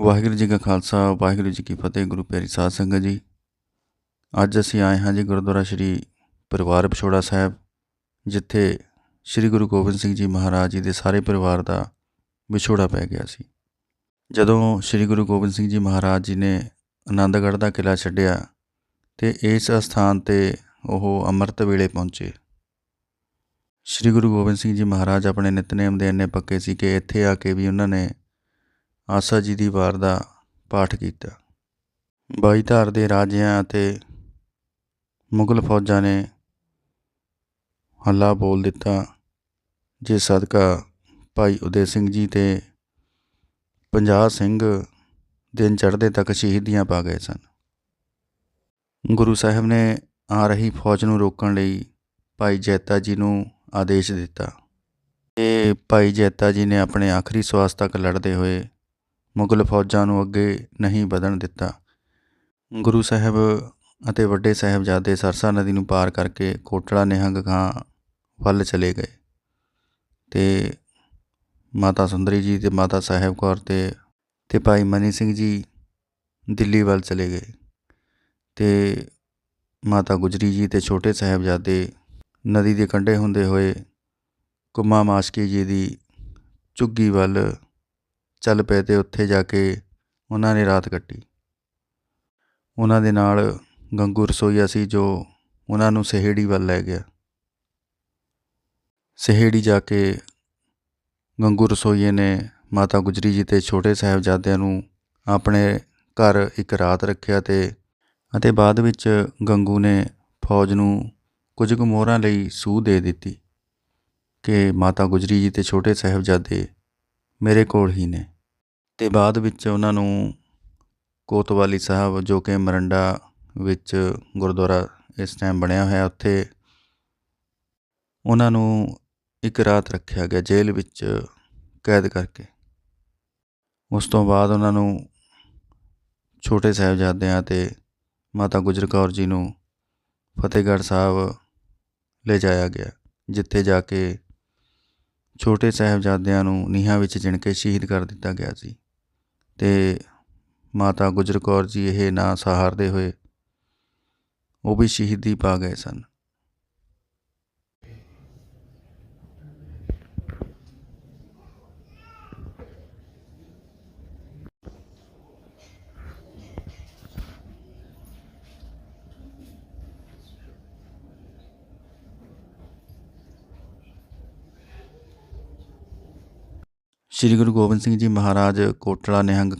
ਵਾਹਿਗੁਰੂ ਜੀ ਕਾ ਖਾਲਸਾ, ਵਾਹਿਗੁਰੂ ਜੀ ਕੀ ਫਤਿਹ, ਗੁਰੂ ਪਿਆਰੀ ਸਾਧ ਸੰਗਤ ਜੀ। ਅੱਜ ਅਸੀਂ ਆਏ ਹਾਂ ਜੀ ਗੁਰਦੁਆਰਾ ਸ਼੍ਰੀ ਪਰਿਵਾਰ ਵਿਛੋੜਾ ਸਾਹਿਬ, ਜਿੱਥੇ ਸ਼੍ਰੀ ਗੁਰੂ ਗੋਬਿੰਦ ਸਿੰਘ ਜੀ ਮਹਾਰਾਜ ਜੀ ਦੇ ਸਾਰੇ ਪਰਿਵਾਰ ਦਾ ਵਿਛੋੜਾ ਪੈ ਗਿਆ ਸੀ। ਜਦੋਂ ਸ਼੍ਰੀ ਗੁਰੂ ਗੋਬਿੰਦ ਸਿੰਘ ਜੀ ਮਹਾਰਾਜ ਜੀ ਨੇ ਆਨੰਦਗੜ੍ਹ ਦਾ ਕਿਲ੍ਹਾ ਛੱਡਿਆ ਤੇ ਇਸ ਅਸਥਾਨ ਤੇ ਉਹ ਅੰਮ੍ਰਿਤ ਵੇਲੇ ਪਹੁੰਚੇ। ਸ਼੍ਰੀ ਗੁਰੂ ਗੋਬਿੰਦ ਸਿੰਘ ਜੀ ਮਹਾਰਾਜ ਆਪਣੇ ਨਿਤਨੇਮ ਦੇ ਇੰਨੇ ਪੱਕੇ ਸੀ ਕਿ ਇੱਥੇ ਆ ਕੇ ਵੀ ਉਹਨਾਂ ਨੇ ਆਸਾ ਜੀ ਦੀ ਵਾਰ ਦਾ ਪਾਠ ਕੀਤਾ। ਬਾਈਧਾਰ ਦੇ ਰਾਜਿਆਂ ਅਤੇ ਮੁਗਲ ਫੌਜਾਂ ਨੇ ਹੱਲਾ ਬੋਲ ਦਿੱਤਾ, ਜੇ ਸਦਕਾ ਭਾਈ ਉਦੇ ਸਿੰਘ ਜੀ ਤੇ 50 ਸਿੰਘ ਦਿਨ ਚੜ੍ਹਦੇ ਤੱਕ ਸ਼ਹੀਦੀਆਂ ਪਾ ਗਏ ਸਨ। ਗੁਰੂ ਸਾਹਿਬ ਨੇ ਆ ਰਹੀ ਫੌਜ ਨੂੰ ਰੋਕਣ ਲਈ ਭਾਈ ਜੈਤਾ ਜੀ ਨੂੰ ਆਦੇਸ਼ ਦਿੱਤਾ। ਤੇ ਭਾਈ ਜੈਤਾ ਜੀ ਨੇ ਆਪਣੇ ਆਖਰੀ ਸਵਾਸ ਤੱਕ ਲੜਦੇ ਹੋਏ ਮੁਗਲ ਫੌਜਾਂ ਨੂੰ ਅੱਗੇ ਨਹੀਂ ਵਧਣ ਦਿੱਤਾ। ਗੁਰੂ ਸਾਹਿਬ ਅਤੇ ਵੱਡੇ ਸਾਹਿਬਜ਼ਾਦੇ ਸਰਸਾ ਨਦੀ ਨੂੰ ਪਾਰ ਕਰਕੇ ਕੋਟੜਾ ਨਿਹੰਗ ਖਾਂ ਵੱਲ ਚਲੇ ਗਏ ਤੇ ਮਾਤਾ ਸੁੰਦਰੀ ਜੀ ਤੇ ਮਾਤਾ ਸਾਹਿਬ ਕੌਰ ਤੇ ਤੇ ਭਾਈ ਮਨੀ ਸਿੰਘ ਜੀ ਦਿੱਲੀ ਵੱਲ ਚਲੇ ਗਏ ਤੇ ਮਾਤਾ ਗੁਜਰੀ ਜੀ ਤੇ ਛੋਟੇ ਸਾਹਿਬਜ਼ਾਦੇ ਨਦੀ ਦੇ ਕੰਢੇ ਹੁੰਦੇ ਹੋਏ ਕੁਮਾ ਮਾਸ਼ਕੀ ਜੀ ਦੀ ਝੁੱਗੀ ਵੱਲ ਚੱਲ ਪਏ ਅਤੇ ਉੱਥੇ ਜਾ ਕੇ ਉਹਨਾਂ ਨੇ ਰਾਤ ਕੱਟੀ। ਉਹਨਾਂ ਦੇ ਨਾਲ ਗੰਗੂ ਰਸੋਈਆ ਸੀ ਜੋ ਉਹਨਾਂ ਨੂੰ ਸਹੇੜੀ ਵੱਲ ਲੈ ਗਿਆ। ਸਹੇੜੀ ਜਾ ਕੇ ਗੰਗੂ ਰਸੋਈਏ ਨੇ ਮਾਤਾ ਗੁਜਰੀ ਜੀ ਤੇ ਛੋਟੇ ਸਾਹਿਬਜ਼ਾਦਿਆਂ ਨੂੰ ਆਪਣੇ ਘਰ ਇੱਕ ਰਾਤ ਰੱਖਿਆ ਤੇ ਅਤੇ ਬਾਅਦ ਵਿੱਚ ਗੰਗੂ ਨੇ ਫੌਜ ਨੂੰ ਕੁਝ ਕੁ ਮੋਹਰਾਂ ਲਈ ਸੂਹ ਦੇ ਦਿੱਤੀ ਕਿ ਮਾਤਾ ਗੁਜਰੀ ਜੀ ਤੇ ਛੋਟੇ ਸਾਹਿਬਜ਼ਾਦੇ ਮੇਰੇ ਕੋਲ ਹੀ ਨੇ। ਅਤੇ ਬਾਅਦ ਵਿੱਚ ਉਹਨਾਂ ਨੂੰ ਕੋਤਵਾਲੀ ਸਾਹਿਬ ਜੋ ਕਿ ਮਰੰਡਾ ਵਿੱਚ ਗੁਰਦੁਆਰਾ ਇਸ ਟਾਈਮ ਬਣਿਆ ਹੋਇਆ ਉੱਥੇ ਉਹਨਾਂ ਨੂੰ ਇੱਕ ਰਾਤ ਰੱਖਿਆ ਗਿਆ ਜੇਲ੍ਹ ਵਿੱਚ ਕੈਦ ਕਰਕੇ। ਉਸ ਤੋਂ ਬਾਅਦ ਉਹਨਾਂ ਨੂੰ ਛੋਟੇ ਸਾਹਿਬਜ਼ਾਦਿਆਂ ਤੇ ਮਾਤਾ ਗੁਜਰ ਕੌਰ ਜੀ ਨੂੰ ਫਤਿਹਗੜ੍ਹ ਸਾਹਿਬ ਲੈ ਜਾਇਆ ਗਿਆ, ਜਿੱਥੇ ਜਾ ਕੇ ਛੋਟੇ ਸਾਹਿਬਜ਼ਾਦਿਆਂ ਨੂੰ ਨੀਹਾਂ ਵਿੱਚ ਜਿਣ ਕੇ ਸ਼ਹੀਦ ਕਰ ਦਿੱਤਾ ਗਿਆ ਸੀ। ਅਤੇ ਮਾਤਾ ਗੁਜਰ ਕੌਰ ਜੀ ਇਹ ਨਾਂ ਸਹਾਰਦੇ ਹੋਏ ਉਹ ਵੀ ਸ਼ਹੀਦੀ ਪਾ ਗਏ ਸਨ। ਸ਼੍ਰੀ ਗੁਰੂ ਗੋਬਿੰਦ ਸਿੰਘ ਜੀ ਮਹਾਰਾਜ ਕੋਟਲਾ ਨਿਹੰਗ